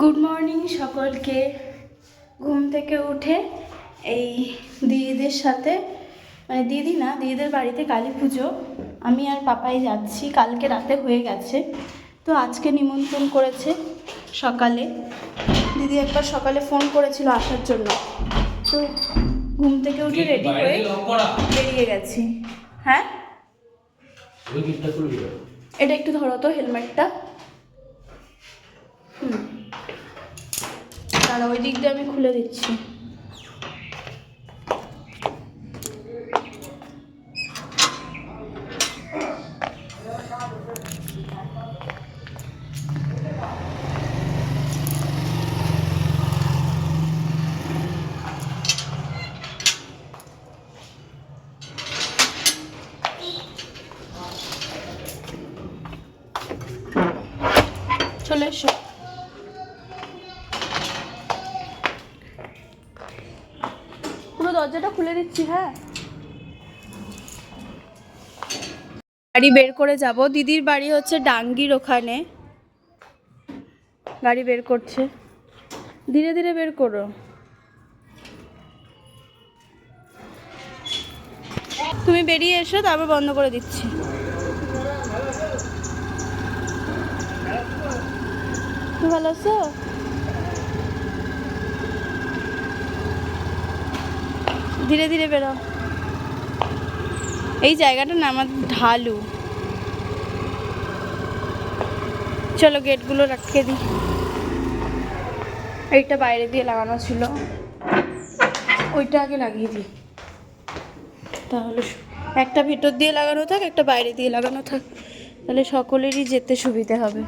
Good morning সকলকে। ঘুম থেকে উঠে এই দিদিদের সাথে মানে দিদি না দিদিদের বাড়িতে কালী পুজো। আমি আর পাপাই যাচ্ছি কালকে রাতে হয়ে গেছে। তো আজকে নিমন্ত্রণ করেছে সকালে। দিদি একবার সকালে ফোন করেছিল আসার জন্য। তো ঘুম থেকে উঠে রেডি হয়ে বেরিয়ে গেছি। হ্যাঁ? এটা একটু ধরো তো হেলমেটটা দাঁড়া ওই দিক দিয়ে আমি খুলে দিচ্ছি। দিচ্ছি হ্যাঁ। গাড়ি বের করে যাব। দিদির বাড়ি হচ্ছে ডাঙ্গির ওখানে। গাড়ি বের করছে। ধীরে ধীরে বের করো। তুমি বেরিয়ে এসো, তারপর বন্ধ করে দিচ্ছি। ভালো আছো? ধীরে ধীরে বেরো। এই জায়গাটা না আমার ঢালু। চলো গেটগুলো রাখিয়ে দিই। এইটা বাইরে দিয়ে লাগানো ছিল। ওইটা আগে লাগিয়ে দিই। তাহলে একটা ভেতর দিয়ে লাগানো থাক, একটা বাইরে দিয়ে লাগানো থাক। তাহলে সকলেরই যেতে সুবিধে হবে।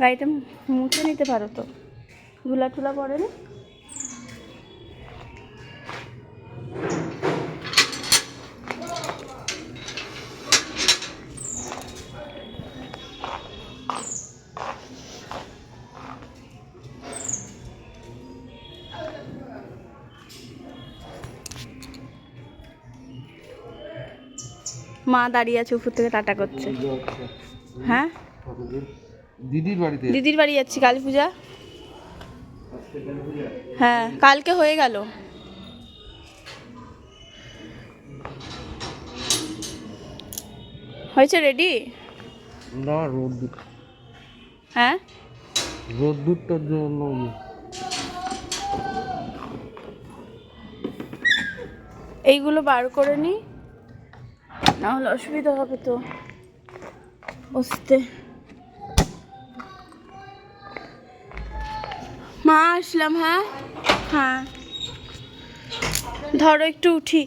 গাড়িটা মুছে নিতে পারো তো। ধুলা টুলা পড়ে না। মা দাঁড়িয়ে আছে উপর থেকে টাটা করছে। হ্যাঁ? দিদির বাড়িতে দিদির বাড়ি যাচ্ছি কালী পূজা। হ্যাঁ কালকে হয়ে গেল। হয়েছে রেডি না রোদ হ্যাঁ? রোদ্দুরটার জন্য এইগুলো বার করে নি। না হলে অসুবিধা হবে তো। বসতে। মা আসলাম হ্যাঁ? হ্যাঁ। ধরো একটু উঠি।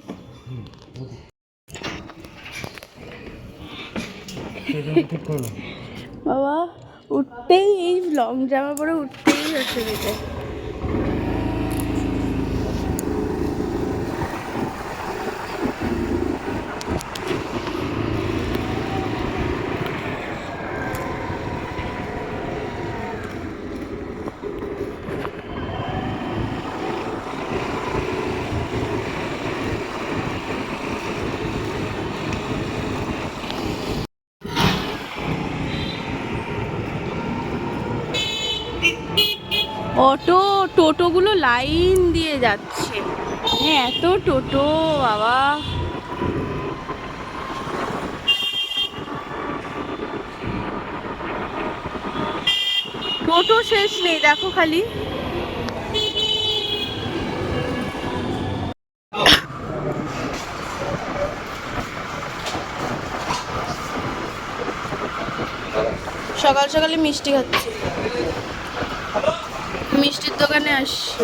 বাবা, উঠতেই এই লং জামা পরে উঠতেই অসুবিধা অটো, টোটোগুলো লাইন দিয়ে যাচ্ছে। হ্যাঁ এত টোটো, বাবা। টোটো শেষ নেই, দেখো খালি। সকাল সকালে মিষ্টি খাচ্ছি। দোকানে আসছি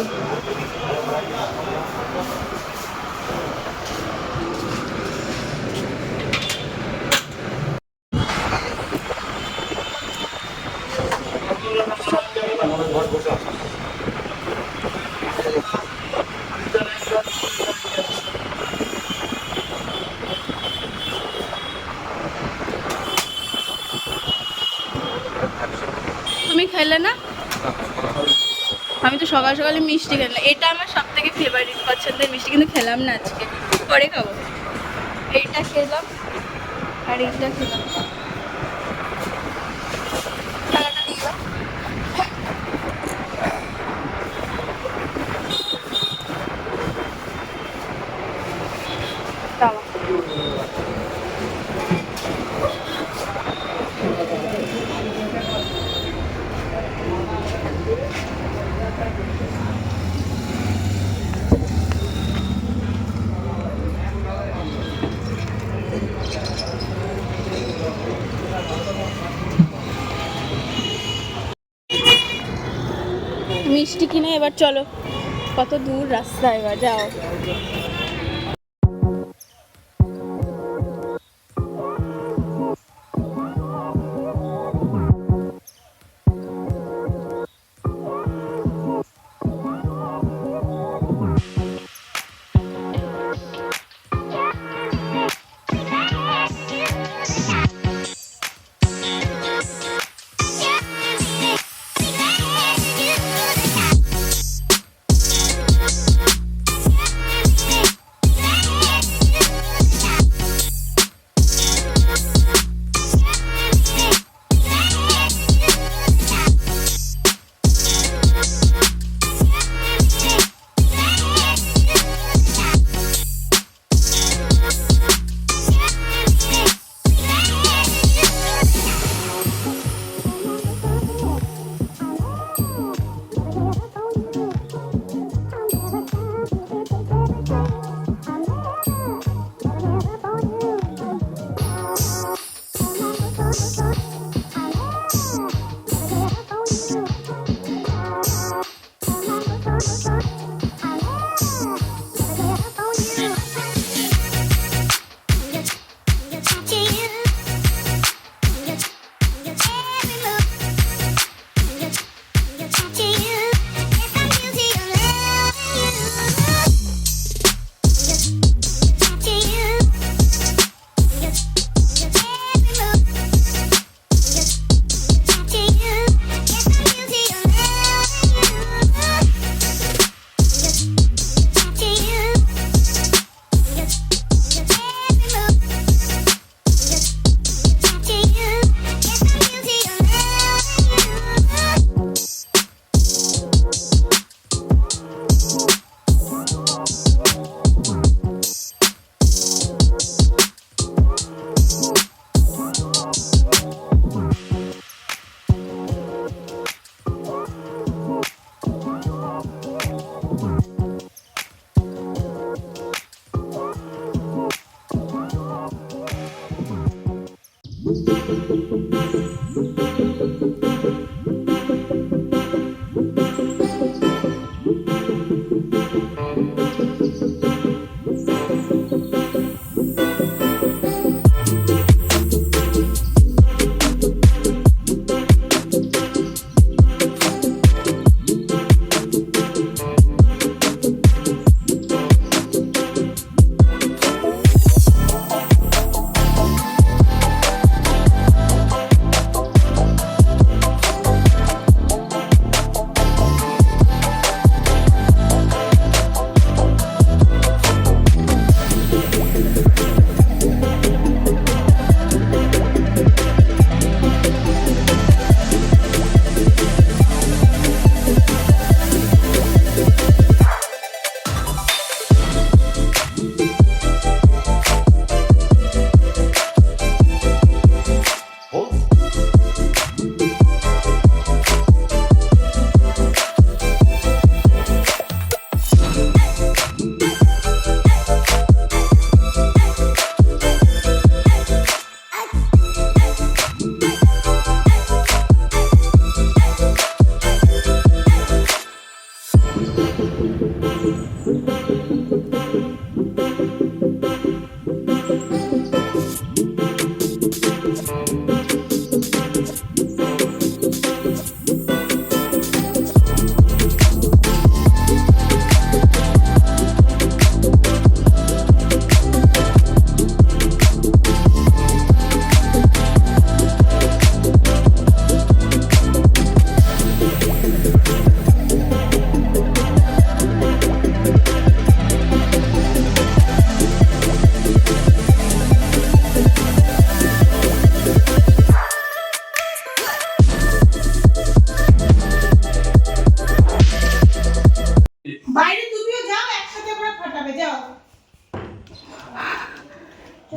খেলে না আমি তো সকাল সকালে মিষ্টি খেলাম। এটা আমার সব থেকে ফেভারিট পছন্দের মিষ্টি, কিন্তু খেলাম না আজকে। পরে খাব। এইটা খেলাম আর এইটা খেলাম। মিষ্টি কিনে এবার চলো কত দূর রাস্তা এবার যাও।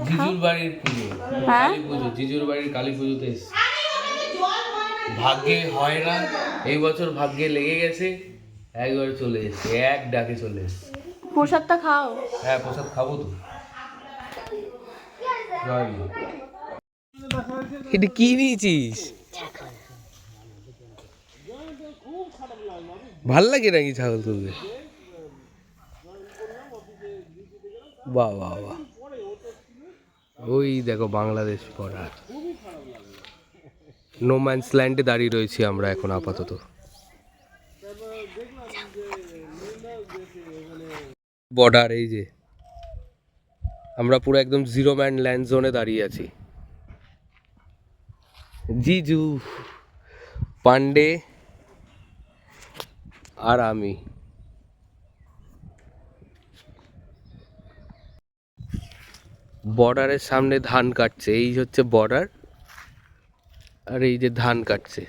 জিজুর বাড়ির পুজো হ্যাঁ? কালী পুজো জিজুর বাড়ির কালী পুজোতে ভাগ্যে হয় না এই বছর ভাগ্যে লেগে গেছে একবার চলে এসছে এক ডাকে চলে এসছে। প্রসাদটা খাও। হ্যাঁ প্রসাদ খাব তো। জয় এটা কি নিয়েছিস? ভালো লাগে নাকি ছাগল তুলতে? বাহ বাহ বাহ। ওই দেখো বাংলাদেশ বর্ডার নো ম্যান্স ল্যান্ডে দাঁড়িয়ে রয়েছি আমরা এখন আপাতত। বর্ডার এই যে, আমরা পুরো একদম জিরো ম্যান ল্যান্ড জোনে দাঁড়িয়ে আছি। জিজু, পান্ডে, আর আমি। বর্ডারের সামনে ধান কাটছে এই হচ্ছে বর্ডার আর এই যে ধান কাটছে।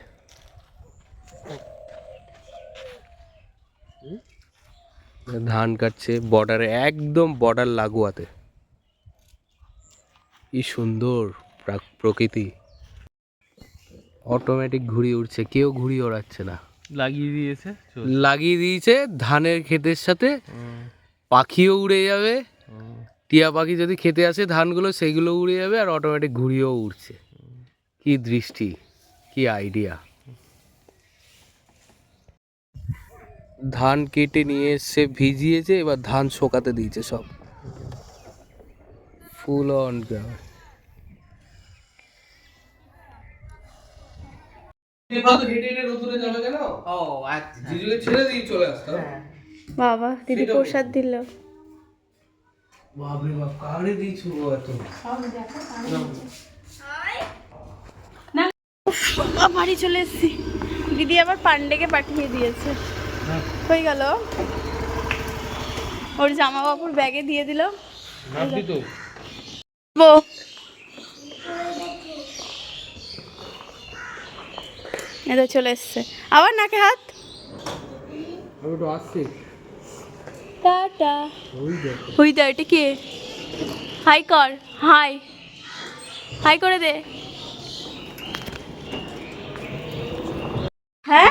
ধান কাটছে বর্ডারে একদম বর্ডার লাগোয়াতে। কি সুন্দর প্রাক- প্রকৃতি। অটোমেটিক ঘুড়ি উঠছে কেউ ঘুড়ি ওড়াচ্ছে না। লাগিয়ে দিয়েছে লাগিয়ে দিয়েছে ধানের ক্ষেতের সাথে পাখিও উড়ে যাবে। টিয়া পাখি যদি খেতে আসে ধানগুলো সেইগুলো উড়ে যাবে আর অটোমেটিক ঘুরিয়েও উড়ছে। কি দৃষ্টি কি আইডিয়া ধান কেটে নিয়ে এসে ভিজিয়েছে এবার ধান শোকাতে দিয়েছে সব। ফুল অন আচ্ছা। জিজুকে ছেড়ে দিয়ে চলে আসতাম। বাবা দিদি প্রসাদ দিল। বাপরে বাপ কারে দিয়েছ এত বাবা, বাড়ি চলে এসেছি। দিদি আবার পান্ডেকে পাঠিয়ে দিয়েছে। হয়ে। গেল। ওর জামা কাপড় ব্যাগে দিয়ে দিল। এটা চলে এসছে। আবার নাকে হাত। আসছি। টাটা। ওই দা এটা কে? হাই কর হাই হাই করে দে। হ্যাঁ?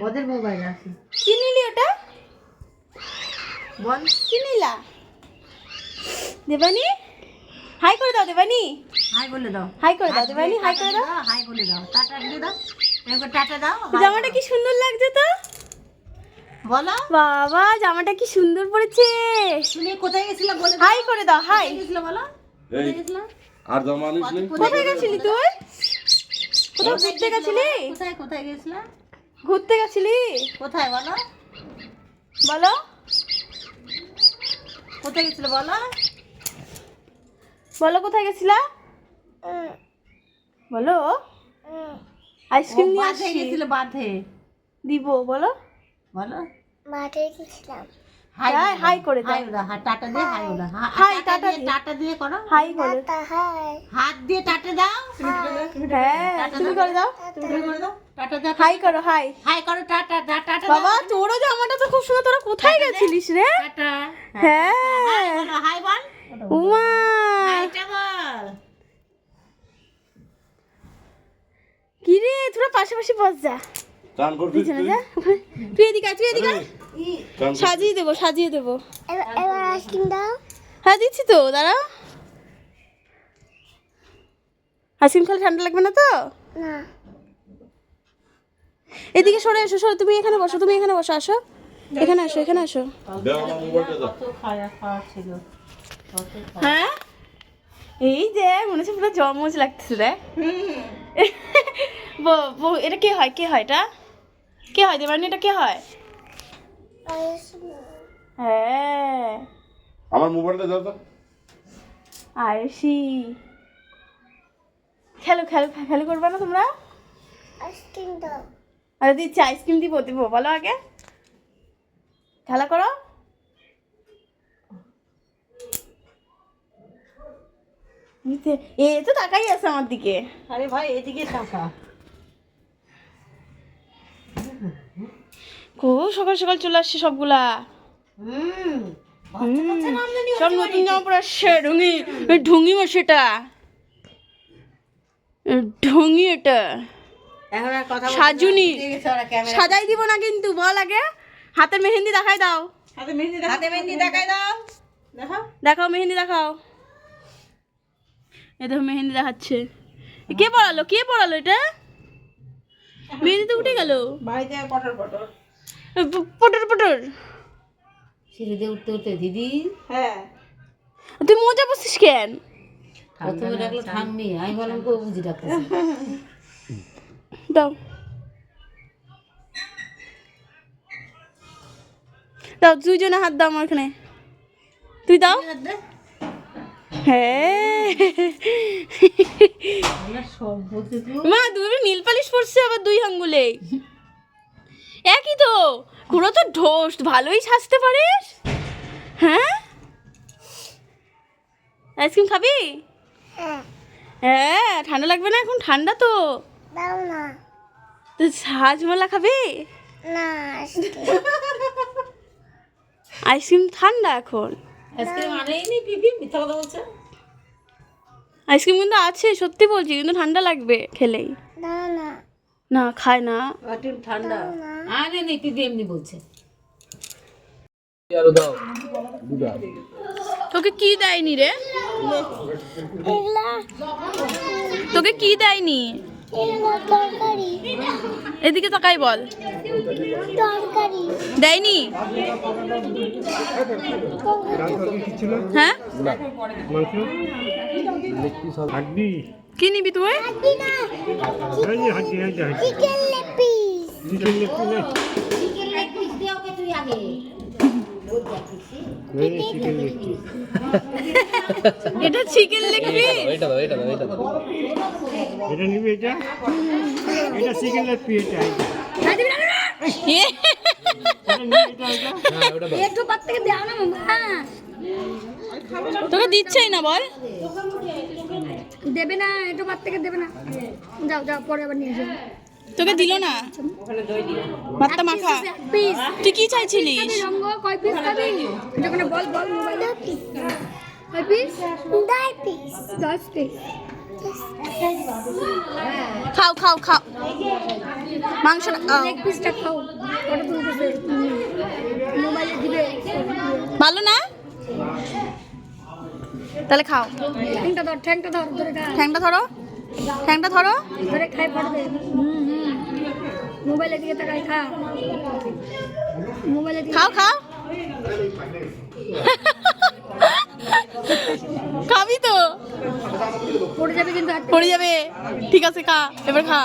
বদের মোবাইল আছে। কি নিলি ওটা? বল। কি নিলা? দেবানি? হাই করে দাও দেবানি। হাই বলে দাও। হাই করে দাও দেবানি। হাই করে দাও। হাই বলে দাও। টাটা দিয়ে দাও টাটা দাও। জামাটা কি সুন্দর লাগছে তো? বলো। বাবা জামাটা কি সুন্দর পড়েছে। তুমি কোথায় গেছিলে বলে হাই করে দাও হাই। গেছিলে বলো। কোথায় আর জমা আনিস নি কোথায় গেছিলি? তুই? কোথাও ঘুরতে গেছিলি? কোথায় কোথায় গেছিলে? ঘুরতে গেছিলি? কোথায় বলো। বলো। কোথায় গেছিলে বলো। বলো কোথায় গেছিলা? বলো। আইসক্রিম নিয়ে বাঁধে আসছি। গেছিলে বাঁধে। দিব বলো। বলো। হাই হাই করে দাও হাই হ্যাঁ টাটা দিয়ে হাই দাও হাই, টাটা টাটা দিয়ে দিয়ে। টাটা দিয়ে করো। হাই করে হাত দিয়ে টাটা দাও। তুমি করে দাও। তুমি করে দাও। টাটা দাও হাই করো হাই। হাই করো টাটা দা টাটা বাবা তোরও জামাটা তো খুব সুন্দর তোরা কোথায় গেছিলিস রে? টাটা। হ্যাঁ। হাই বল উমা। হাইটা বল। কি রে তোরা পাশাপাশি বস যা। চান করবি তুই এদিকে আয়, তুই এদিকে সাজিয়ে দেবো সাজিয়ে দেবো। হ্যাঁ দিচ্ছি তো দাঁড়া আইসক্রিম খেলে ঠান্ডা লাগবে না তো? এদিকে সরে এসো সরে তুমি এখানে বসো তুমি এখানে বসো আসো। এখানে আসো এখানে আসো। দাও। দাও হ্যাঁ? এই যে মনে হচ্ছে পুরো জমজ লাগতেছে রে এটা কে হয় কে হয় এটা? কে হয়? দেবানি এটা কে হয়? হ্যাঁ। আমার মোবাইলটা দাও তো। আয়ুষি খেলো খেলো খেলো করবে না তোমরা? আইসক্রিম দাও আরে দিচ্ছি আইসক্রিম দিব দিব বলো আগে। খেলা করো। নিতে- এ তো তাকাই আছে আমার দিকে। আরে ভাই এদিকে টাকা খুব সকাল সকাল চলে আসছে সবগুলা। সব নতুন জামা পরে আসছে ঢুঙি ঢুঙি মা সেটা ঢুঙি এটা। কথা সাজুনি। সাজাই দিব না কিন্তু বল আগে। হাতের মেহেন্দি দেখাই দাও। হাতে মেহেন্দি হাতে মেহেন্দি দেখাই দাও। দেখো দেখাও মেহেন্দি দেখাও। এ দেখো মেহেন্দি দেখাচ্ছে। কে পড়ালো কে পড়ালো এটা? মেহেন্দি তো উঠে গেল। বাড়িতে পটর পটর পটর পটর সিঁড়িতে উঠতে উঠতে দিদি। হ্যাঁ। তুই মজা বসছিস কেন? প্রথমে ডাকলো ঠাম্মি আমি বললাম কেউ বুঝি ডাকতেছে। দাও। দাও দুইজনে হাত দাও আমার এখানে। তুই দাও। হ্যাঁ। মা দুই নীল পালিশ পড়ছে আবার দুই আঙ্গুলে একই তো। পুরো তো ঢোস ভালোই সাজতে পারিস। হ্যাঁ? আইসক্রিম খাবি? হ্যাঁ ঠান্ডা লাগবে না এখন? ঠান্ডা তো। তো সাজমালা খাবি? আইসক্রিম ঠান্ডা এখন। আজকে মানেই পিপি মিথ্যা কথা বলছে। আইসক্রিম কিন্তু আছে সত্যি বলছি কিন্তু ঠান্ডা লাগবে খেলেই। না। খায় না। একটু ঠান্ডা। আরে নে তুই এমনি বলছে। আরও দাও। তোকে কি দেয়নি রে? তোকে কি দেয়নি? এদিকে তাকাই বল। দেয়নি? হ্যাঁ? কি নিবি তুই? Chicken leg piece. Chicken leg piece এটা চিকেন লেগ পিস এটা দাও এটা দাও এটা দাও এটা নিবি এটা? এটা চিকেন লেগ পিস এটা। এটা এটা নিবি এটা এটা? তোকে দিচ্ছেই না বল। দেবে না একটু বাদ থেকে দেবে না। যাও যাও পরে আবার নিয়ে যাও তোকে দিল না? ভাতটা মাখা। তুই কি চাইছিলিস? খাও খাও খাও। মাংসটা খাও এক পিসটা খাও। মোবাইলে দিবে। ভালো না? তাহলে খাও। ঠ্যাংটা ধর ঠ্যাংটা ধর ধরে ঠ্যাংটা ধরো। ঠ্যাংটা ধরো। ধরে খাই হুম। মোবাইলের দিকে তাকাই খা মোবাইলের দিকে খাও খাও। খাবি তো? পড়ে যাবে কিন্তু পড়ে যাবে। ঠিক আছে খা এবার খা।